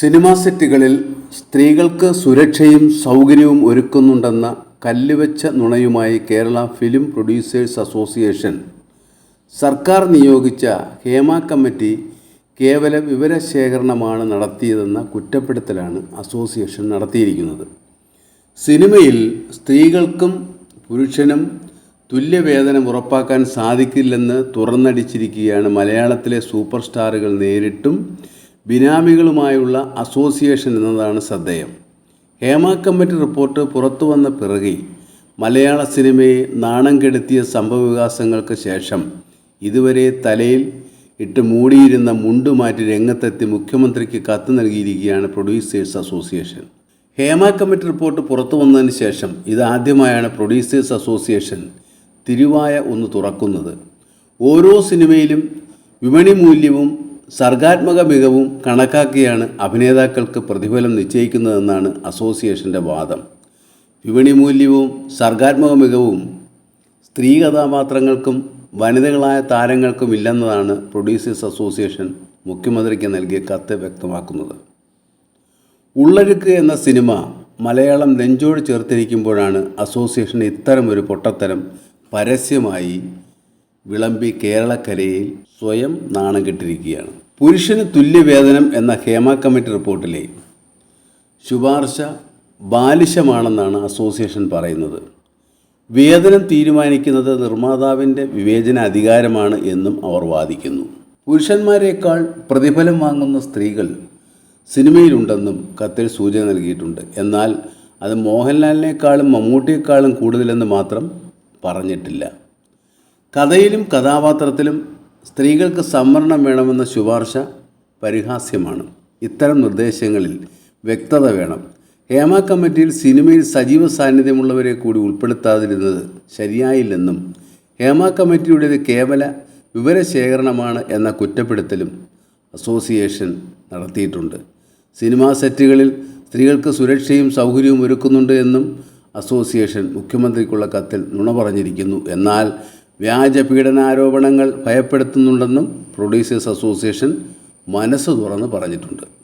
Cinema സെറ്റുകളിൽ സ്ത്രീകൾക്ക് സുരക്ഷയും സൗകര്യവും ഒരുക്കുന്നുണ്ടെന്ന കല്ലുവെച്ച നുണയുമായി കേരള ഫിലിം പ്രൊഡ്യൂസേഴ്സ് അസോസിയേഷൻ. സർക്കാർ നിയോഗിച്ച ഹേമ കമ്മിറ്റി കേവല വിവരശേഖരണമാണ് നടത്തിയതെന്ന കുറ്റപ്പെടുത്തലാണ് അസോസിയേഷൻ നടത്തിയിരിക്കുന്നത്. സിനിമയിൽ സ്ത്രീകൾക്കും പുരുഷനും തുല്യവേതനം ഉറപ്പാക്കാൻ സാധിക്കില്ലെന്ന് തുറന്നടിച്ചിരിക്കുകയാണ് മലയാളത്തിലെ സൂപ്പർ സ്റ്റാറുകൾ നേരിട്ടും ബിനാമികളുമായുള്ള അസോസിയേഷൻ എന്നതാണ് ശ്രദ്ധേയം. ഹേമ കമ്മിറ്റി റിപ്പോർട്ട് പുറത്തു വന്ന പിറകെ മലയാള സിനിമയെ നാണം കെടുത്തിയ സംഭവവികാസങ്ങൾക്ക് ശേഷം ഇതുവരെ തലയിൽ ഇട്ട് മൂടിയിരുന്ന മുണ്ടുമാറ്റി രംഗത്തെത്തി മുഖ്യമന്ത്രിക്ക് കത്ത് നൽകിയിരിക്കുകയാണ് producers association. Hema committee report പുറത്തു വന്നതിന് ശേഷം ഇതാദ്യമായാണ് പ്രൊഡ്യൂസേഴ്സ് അസോസിയേഷൻ തിരുവായ ഒന്ന് തുറക്കുന്നത്. ഓരോ സിനിമയിലും വിപണി മൂല്യവും സർഗാത്മക മികവും കണക്കാക്കിയാണ് അഭിനേതാക്കൾക്ക് പ്രതിഫലം നിശ്ചയിക്കുന്നതെന്നാണ് അസോസിയേഷന്റെ വാദം. വിപണി മൂല്യവും സർഗാത്മക മികവും സ്ത്രീ കഥാപാത്രങ്ങൾക്കും വനിതകളായ താരങ്ങൾക്കും ഇല്ലെന്നതാണ് പ്രൊഡ്യൂസേഴ്സ് അസോസിയേഷൻ മുഖ്യമന്ത്രിക്ക് നൽകിയ കത്ത് വ്യക്തമാക്കുന്നത്. ഉള്ളഴുക്ക് എന്ന സിനിമ മലയാളം നെഞ്ചോട് ചേർത്തിരിക്കുമ്പോഴാണ് അസോസിയേഷൻ ഇത്തരമൊരു പൊട്ടത്തരം പരസ്യമായി വിളമ്പി കേരളക്കരയിൽ സ്വയം നാണം കെട്ടിരിക്കുകയാണ്. പുരുഷന് തുല്യവേതനം എന്ന ഹേമ കമ്മിറ്റി റിപ്പോർട്ടിലെ ശുപാർശ ബാലിശമാണെന്നാണ് അസോസിയേഷൻ പറയുന്നത്. വേതനം തീരുമാനിക്കുന്നത് നിർമ്മാതാവിന്റെ വിവേചന അധികാരമാണ് എന്നും അവർ വാദിക്കുന്നു. പുരുഷന്മാരെക്കാൾ പ്രതിഫലം വാങ്ങുന്ന സ്ത്രീകൾ സിനിമയിലുണ്ടെന്നും കത്തിൽ സൂചന നൽകിയിട്ടുണ്ട്. എന്നാൽ അത് മോഹൻലാലിനേക്കാളും മമ്മൂട്ടിയേക്കാളും കൂടുതലെന്ന് മാത്രം പറഞ്ഞിട്ടില്ല. കഥയിലും കഥാപാത്രത്തിലും സ്ത്രീകൾക്ക് സംവരണം വേണമെന്ന ശുപാർശ പരിഹാസ്യമാണ്. ഇത്തരം നിർദ്ദേശങ്ങളിൽ വ്യക്തത വേണം. ഹേമ കമ്മിറ്റിയിൽ സിനിമയിൽ സജീവ സാന്നിധ്യമുള്ളവരെ കൂടി ഉൾപ്പെടുത്താതിരുന്നത് ശരിയായില്ലെന്നും ഹേമ കമ്മിറ്റിയുടേത് കേവല വിവരശേഖരണമാണ് എന്ന കുറ്റപ്പെടുത്തലും അസോസിയേഷൻ നടത്തിയിട്ടുണ്ട്. സിനിമാ സെറ്റുകളിൽ സ്ത്രീകൾക്ക് സുരക്ഷയും സൗകര്യവും ഒരുക്കുന്നുണ്ട് എന്നും അസോസിയേഷൻ മുഖ്യമന്ത്രിക്കുള്ള കത്തിൽ നുണ പറഞ്ഞിരിക്കുന്നു. എന്നാൽ വ്യാജ പീഡനാരോപണങ്ങൾ ഭയപ്പെടുത്തുന്നുണ്ടെന്നും പ്രൊഡ്യൂസേഴ്സ് അസോസിയേഷൻ മനസ്സ് തുറന്ന് പറഞ്ഞിട്ടുണ്ട്.